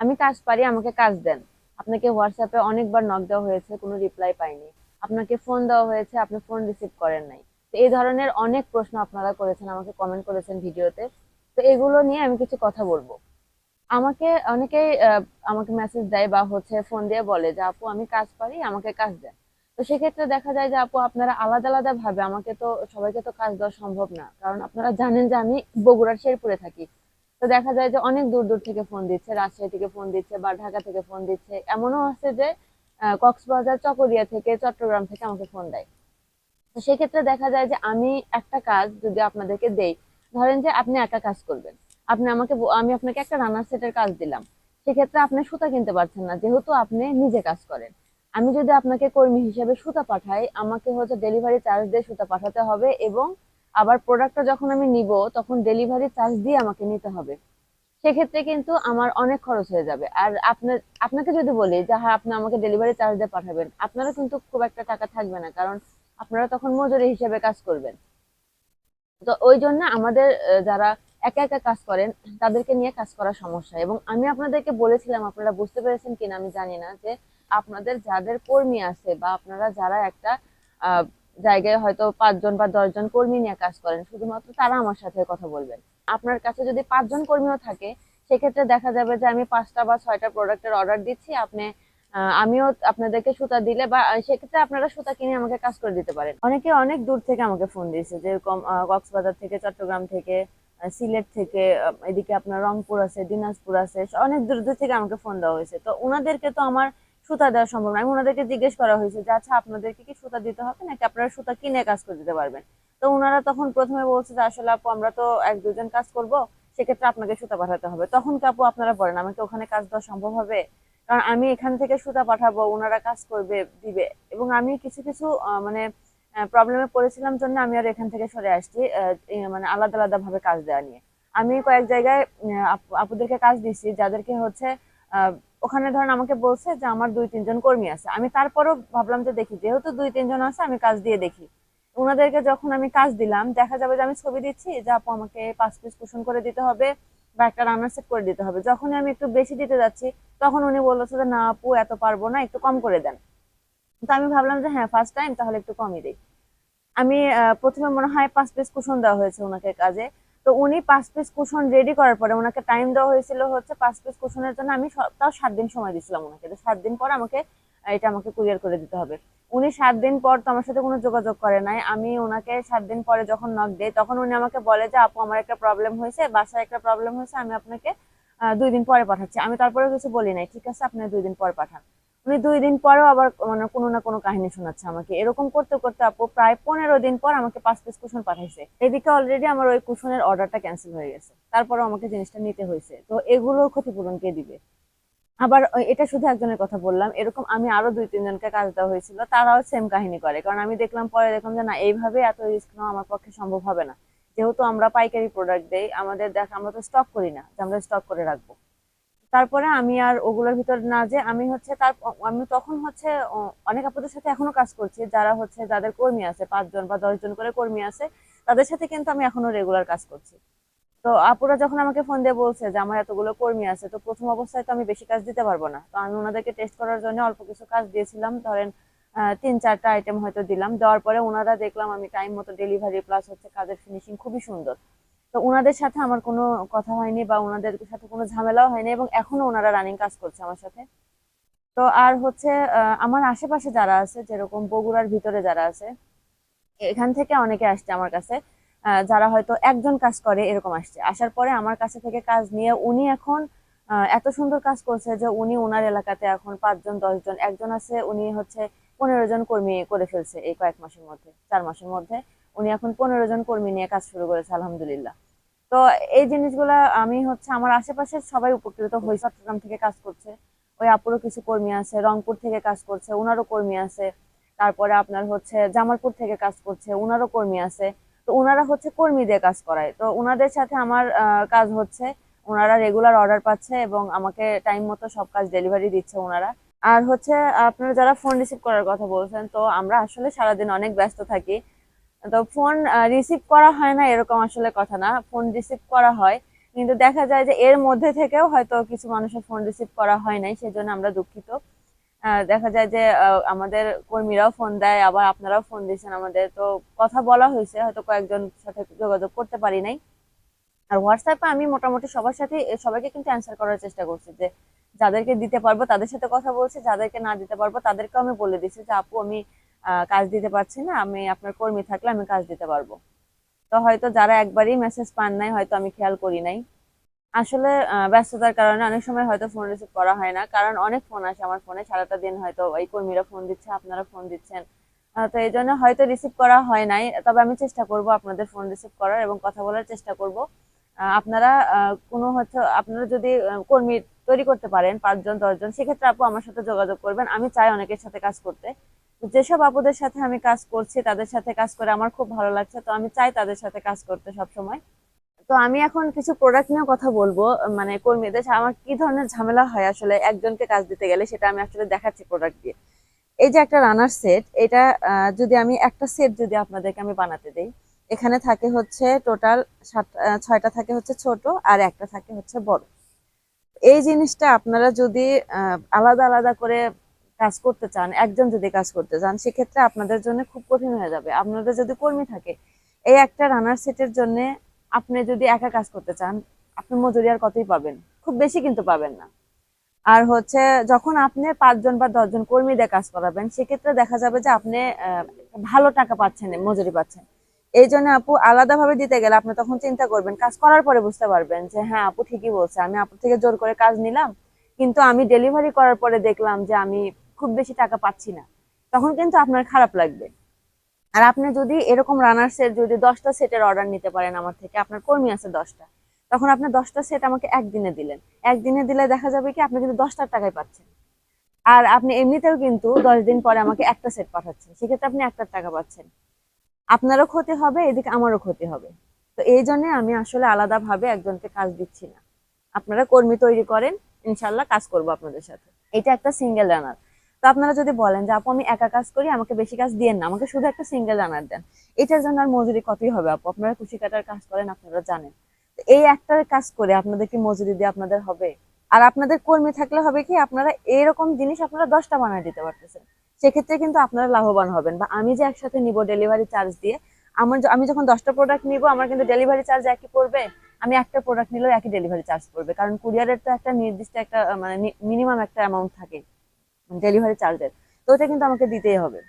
আমি কাজ পারি, আমাকে কাজ দেন। আপনাকে হোয়াটসঅ্যাপে অনেকবার নক দেওয়া হয়েছে, কোনো রিপ্লাই পাইনি। আপনাকে ফোন দেওয়া হয়েছে, আপনি ফোন রিসিভ করেন নাই। তো এই ধরনের অনেক প্রশ্ন আপনারা করেছেন, আমাকে কমেন্ট করেছেন ভিডিওতে। তো এগুলো নিয়ে আমি কিছু কথা বলব। আমাকে, অনেকেই আমাকে মেসেজ দেয় বা হচ্ছে ফোন দিয়ে বলে যে, আপু, আমি কাজ পারি, আমাকে কাজ দেন। তো সেক্ষেত্রে দেখা যায় যে, আপু, আপনারা আলাদা আলাদা ভাবে আমাকে তো, সবাইকে তো কাজ দেওয়া সম্ভব না। কারণ আপনারা জানেন যে, আমি বগুড়ার শেরপুরে থাকি। তো দেখা যায় যে অনেক দূর দূর থেকে ফোন দিচ্ছে, রাজশাহী থেকে ফোন দিচ্ছে বা ঢাকা থেকে ফোন দিচ্ছে। এমনও আছে যে কক্সবাজার, চকরিয়া থেকে চট্টগ্রাম থেকে আমাকে ফোন দেয়। তো সেক্ষেত্রে দেখা যায় যে আমি একটা কাজ যদি আপনাদেরকে দেই, ধরেন যে আপনি একা কাজ করবেন। আপনি আমাকে আমি আপনাকে একটা রান্নার সেটের কাজ দিলাম। সেক্ষেত্রে আপনি সুতা কিনতে পারছেন না, যেহেতু আপনি নিজে কাজ করেন। আমি যদি আপনাকে কর্মী হিসেবে সুতা পাঠাই, আমাকে হচ্ছে ডেলিভারি চার্জ দিয়ে সুতা পাঠাতে হবে এবং আবার প্রোডাক্টটা যখন আমি নিব, তখন ডেলিভারি চার্জ দিয়ে আমাকে নিতে হবে। সেক্ষেত্রে কিন্তু আমার অনেক খরচ হয়ে যাবে। আর আপনার আপনাকে যদি বলি যে হ্যাঁ আপনি আমাকে ডেলিভারি চার্জ দিয়ে পাঠাবেন, আপনারও কিন্তু খুব একটা টাকা থাকবে না, কারণ আপনারা তখন মজুরি হিসেবে কাজ করবেন। তো ওই জন্য আমাদের যারা একা একা কাজ করেন, তাদেরকে নিয়ে কাজ করা সমস্যা। এবং আমি আপনাদেরকে বলেছিলাম, আপনারা বুঝতে পেরেছেন কিনা আমি জানি না, যে আপনাদের যাদের কর্মী আছে বা আপনারা যারা একটা জায়গায় হয়তো পাঁচজন বা দশজন কর্মী নিয়ে কাজ করেন, শুধুমাত্র তারা আমার সাথে কথা বলবেন। আপনার কাছে যদি পাঁচজন কর্মীও থাকে, সেক্ষেত্রে দেখা যাবে যে আমি পাঁচটা বা ছয়টা প্রোডাক্টের অর্ডার দিচ্ছি, আপনি আমিও আপনাদেরকে সুতা দিলে বা সেক্ষেত্রে আপনারা সুতা কিনে আমাকে কাজ করে দিতে পারেন। অনেকে অনেক দূর থেকে আমাকে ফোন দিয়েছে, যেরকম কক্সবাজার থেকে, চট্টগ্রাম থেকে সিলেট থেকে এদিকে আপনার রংপুর আছে, দিনাজপুর আছে, অনেক দূর দূর থেকে আমাকে ফোন দেওয়া হয়েছে। তো ওনাদেরকে তো আমার সুতা দেওয়া সম্ভব না আমি ওনাদেরকে জিজ্ঞেস করা হয়েছে যে আচ্ছা আপনাদেরকে কি সুতা দিতে হবে নাকি আপনারা সুতা কিনে কাজ করে দিতে পারবেন? তো ওনারা তখন প্রথমে বলছে যে, আসলে আপু, আমরা তো এক দুজন কাজ করব, সেক্ষেত্রে আপনাকে সুতা পাঠাতে হবে। তখন কি আপু আপনারা বলেন, আমাকে ওখানে কাজ দেওয়া সম্ভব হবে? কারণ আমি এখান থেকে সুতা পাঠাবো ওনারা কাজ করবে, দিবে। এবং আমি কিছু কিছু মানে প্রবলেমে পড়েছিলাম জন্য আমি আর এখান থেকে সরে আসছি মানে আলাদা আলাদা ভাবে কাজ দেওয়া নিয়ে। আমি কয়েক জায়গায় আপু- আপুদেরকে কাজ দিচ্ছি যাদেরকে হচ্ছে ওখানে ধরেন আমাকে বলছে যে আমার দুই, তিনজন কর্মী আছে। আমি তারপরও ভাবলাম যে দেখি, যেহেতু দুই, তিনজন আছে, আমি কাজ দিয়ে দেখি। ওনাদেরকে যখন আমি কাজ দিলাম, দেখা যাবে যে আমি ছবি দিচ্ছি যে, আপু, আমাকে পাঁচ পিস কুশন করে দিতে হবে বা একটা রান্নার সেট করে দিতে হবে। যখনই আমি একটু বেশি দিতে যাচ্ছি, তখন উনি বলছে যে, না, আপু, এত পারব না, একটু কম করে দেন। তো আমি ভাবলাম যে হ্যাঁ ফার্স্ট টাইম তাহলে একটু কমই দিই। আমি প্রথমে মনে হয় পাঁচ পিস কুশন দেওয়া হয়েছে ওনাকে কাজে। তো উনি পাঁচ পিস কুশন রেডি করার পরে ওনাকে টাইম দেওয়া হয়েছিল হচ্ছে পাঁচ পিস কুশনের জন্য আমি তাও সাত দিন সময় দিয়েছিলাম ওনাকে। তো সাত দিন পর আমাকে এটা আমাকে কুরিয়ার করে দিতে হবে। উনি সাত দিন পর তো আমার সাথে কোনো যোগাযোগ করে নাই। আমি ওনাকে সাত দিন পরে যখন নক দেই, তখন উনি আমাকে বলে যে, আপু, আমার একটা প্রবলেম হয়েছে, বাসায় একটা প্রবলেম হয়েছে, আমি আপনাকে দুই দিন পরে পাঠাচ্ছি। আমি তারপরে কিছু বলি নাই, ঠিক আছে, আপনি দুই দিন পর পাঠান। উনি দুই দিন পরেও আবার মানে কোনো না কোনো কাহিনী শোনাচ্ছে আমাকে। এরকম করতে করতে আপু প্রায় পনেরো দিন পর আমাকে পাঁচ পিস কুশন পাঠাইছে। এদিকে অলরেডি আমার ওই কুশনের অর্ডারটা ক্যান্সেল হয়ে গেছে। তারপরে আমাকে জিনিসটা নিতে হয়েছে। তো এগুলো ক্ষতিপূরণ কে দিবে? আবার এটা শুধু একজনের কথা বললাম। এরকম আমি আরও দুই তিনজনকে কাজ দেওয়া হয়েছিল, তারাও সেম কাহিনী করে। কারণ আমি দেখলাম, পরে দেখলাম যে না, এইভাবে এত রিস্ক নেওয়া আমার পক্ষে সম্ভব হবে না। যেহেতু আমরা পাইকারি প্রোডাক্ট দেই, আমাদের দেখ, আমরা তো স্টক করি না, যে আমরা স্টক করে রাখব। তারপরে আমি আর ওগুলোর ভিতর না যে আমি হচ্ছে তার আমি তখন হচ্ছে অনেক আপুদের সাথে এখনও কাজ করছি। যারা হচ্ছে যাদের কর্মী আছে, পাঁচজন বা দশজন করে কর্মী আছে, তাদের সাথে কিন্তু আমি এখনও রেগুলার কাজ করছি। তো আপুরা যখন আমাকে ফোন দিয়ে বলছে যে, আমার এতগুলো কর্মী আছে, তো প্রথম অবস্থায় তো আমি বেশি কাজ দিতে পারব না। তো আমি ওনাদেরকে টেস্ট করার জন্য অল্প কিছু কাজ দিয়েছিলাম। ধরেন তিন চারটা আইটেম হয়তো দিলাম। দেওয়ার পরে ওনারা দেখলাম আমি টাইম মতো ডেলিভারি প্লাস হচ্ছে কাজের ফিনিশিং খুবই সুন্দর। তো ওনাদের সাথে আমার কোনো কথা হয়নি বা ওনাদের সাথে কোনো ঝামেলাও হয়নি এবং এখনও ওনারা রানিং কাজ করছে আমার সাথে। তো আর হচ্ছে আমার আশেপাশে যারা আছে, যেরকম বগুড়ার ভিতরে যারা আছে, এখান থেকে অনেকে আসছে আমার কাছে যারা হয়তো একজন কাজ করে এরকম আসছে। আসার পরে আমার কাছে থেকে কাজ নিয়ে উনি এখন এত সুন্দর কাজ করছে যে উনি ওনার এলাকাতে এখন পাঁচজন, দশজন, একজন আছে, উনি হচ্ছে পনেরো জন কর্মী করে ফেলছে এই কয়েক মাসের মধ্যে, চার মাসের মধ্যে। উনি এখন পনেরো জন কর্মী নিয়ে কাজ শুরু করেছে, আলহামদুলিল্লাহ। তো এই জিনিসগুলা আমি হচ্ছে আমার আশেপাশের সবাই উপকৃত হই। চট্টগ্রাম থেকে কাজ করছে, ওই আপুরও কিছু কর্মী আছে, রংপুর থেকে কাজ করছে ওনারও কর্মী আছে। তারপরে আপনার হচ্ছে জামালপুর থেকে কাজ করছে ওনারও কর্মী আছে। তো ওনারা হচ্ছে কর্মী দিয়ে কাজ করায়। তো ওনাদের সাথে আমার কাজ হচ্ছে ওনারা রেগুলার অর্ডার পাচ্ছে এবং আমাকে টাইম মতো সব কাজ ডেলিভারি দিচ্ছে ওনারা আর হচ্ছে আপনারা যারা ফোন রিসিভ করার কথা বলছেন, তো আমরা আসলে সারাদিন অনেক ব্যস্ত থাকি। তো ফোন রিসিভ করা হয় না এরকম আসলে কথা না। ফোন রিসিভ করা হয়। কিন্তু দেখা যায় যে এর মধ্যে থেকেও হয়তো কিছু মানুষের ফোন রিসিভ করা হয় নাই, সেজন্য আমরা দুঃখিত। দেখা যায় যে আমাদের কর্মীরাও ফোন দেয়, আবার আপনারাও ফোন দিয়েছেন আমাদের। তো কথা বলা হয়েছে, হয়তো কয়েকজন সাথে যোগাযোগ করতে পারি নাই। আর হোয়াটসঅ্যাপে আমি মোটামুটি সবার সাথে, সবাইকে কিন্তু অ্যান্সার করার চেষ্টা করছি যে, যাদেরকে দিতে পারব তাদের সাথে কথা বলছি, যাদেরকে না দিতে পারব তাদেরকেও আমি বলে দিচ্ছি যে, আপু, আমি কাজ দিতে পারছি না, আমি আপনার কর্মী থাকলে আমি কাজ দিতে পারব। তো হয়তো যারা একবারই মেসেজ পান নাই, হয়তো আমি খেয়াল করি নাই। আসলে ব্যস্ততার কারণে অনেক সময় হয়তো ফোন রিসিভ করা হয় না, কারণ অনেক ফোন আসে আমার ফোনে সারাটা দিন হয়তো এই কর্মীরা ফোন দিচ্ছে, আপনারা ফোন দিচ্ছেন। তো এই জন্য হয়তো রিসিভ করা হয় নাই, তবে আমি চেষ্টা করব আপনাদের ফোন রিসিভ করার এবং কথা বলার চেষ্টা করব। আপনারা কোনো হচ্ছে আপনারা যদি কর্মী তৈরি করতে পারেন, পাঁচজন, দশজন, সেক্ষেত্রে আপু আমার সাথে যোগাযোগ করবেন, আমি চাই অনেকের সাথে কাজ করতে। যেসব আপুদের সাথে আমি কাজ করছি, তাদের সাথে কাজ করে আমার খুব ভালো লাগছে। তো আমি চাই তাদের সাথে কাজ করতে সব সময় তো আমি এখন কিছু প্রোডাক্ট নিয়ে কথা বলব। মানে কর্মীদের আমার কি ধরনের ঝামেলা হয় আসলে একজনকে কাজ দিতে গেলে সেটা আমি আসলে দেখাচ্ছি প্রোডাক্ট দিয়ে। এই যে একটা রানার সেট এটা যদি আমি একটা সেট যদি আপনাদেরকে আমি বানাতে দেই, এখানে থাকে হচ্ছে টোটাল ছয়টা থাকে হচ্ছে ছোট আর একটা থাকে হচ্ছে বড়। এই জিনিসটা আপনারা যদি আলাদা আলাদা করে কাজ করতে চান, একজন যদি কাজ করতে চান, সেক্ষেত্রে আপনাদের জন্য খুব কঠিন হয়ে যাবে। আপনাদের যদি কর্মী থাকে, এই একটা রানার সেটের জন্য আপনি যদি একা কাজ করতে চান, আপনি মজুরি আর কতই পাবেন? খুব বেশি কিন্তু পাবেন না। আর হচ্ছে, যখন আপনি পাঁচজন বা দশজন কর্মী দিয়ে কাজ করাবেন, সেক্ষেত্রে দেখা যাবে যে আপনি ভালো টাকা পাচ্ছেন, মজুরি পাচ্ছেন। এই জন্য আপু আলাদাভাবে দিতে গেলে আপনি তখন চিন্তা করবেন, কাজ করার পরে বুঝতে পারবেন যে হ্যাঁ আপু ঠিকই বলছে। আমি আপু থেকে জোর করে কাজ নিলাম, কিন্তু আমি ডেলিভারি করার পরে দেখলাম যে আমি খুব বেশি টাকা পাচ্ছি না। তখন কিন্তু আপনার খারাপ লাগবে। আর আপনি যদি এরকম রানার সেট যদি দশটা সেটের অর্ডার নিতে পারেন আমার থেকে, আপনার কর্মী আছে দশটা, তখন আপনি দশটা সেট আমাকে একদিনে দিলেন। একদিনে দিলে দেখা যাবে কি, আপনি কিন্তু দশটার টাকায় পাচ্ছেন। আর আপনি এমনিতেও কিন্তু দশ দিন পরে আমাকে একটা সেট পাঠাচ্ছেন। সেক্ষেত্রে আপনি একটার টাকা পাচ্ছেন। আপনারও ক্ষতি হবে, এদিকে আমারও ক্ষতি হবে। তো এই জন্য আমি আসলে আলাদাভাবে একজনকে কাজ দিচ্ছি না। আপনারা কর্মী তৈরি করেন, ইনশাল্লাহ কাজ করব আপনাদের সাথে। এটা একটা সিঙ্গেল রানার তো আপনারা যদি বলেন যে, আপু, আমি একা কাজ করি, আমাকে বেশি কাজ দিয়েন না, আমাকে শুধু একটা সিঙ্গেল রানার দেন। এটার জন্য আর মজুরি কতই হবে, আপু? আপনারা কুশি কাটার কাজ করেন, আপনারা জানেন। এই একটার কাজ করে আপনাদের কি মজুরি দিয়ে আপনাদের হবে? আর আপনাদের কর্মী থাকলে হবে কি, আপনারা এরকম জিনিস আপনারা দশটা বানায় দিতে পারতেছেন। সেক্ষেত্রে কিন্তু আপনারা লাভবান হবেন বা আমি যে একসাথে নিব ডেলিভারি চার্জ দিয়ে, আমার আমি যখন দশটা প্রোডাক্ট নিব, আমার কিন্তু ডেলিভারি চার্জ একই পড়বে, আমি একটা প্রোডাক্ট নিলেও একই ডেলিভারি চার্জ পড়বে। কারণ কুরিয়ারের তো একটা নির্দিষ্ট একটা মানে মিনিমাম একটা অ্যামাউন্ট থাকে। ডেলিভারি চার্জের তো ওটা কিন্তু আমাকে দিতেই হবে।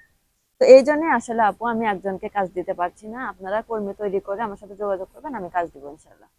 তো এই জন্য আসলে আপু, আমি একজনকে কাজ দিতে পারছি না। আপনারা কর্মী তৈরি করে আমার সাথে যোগাযোগ করবেন, আমি কাজ দিব ইনশাল্লাহ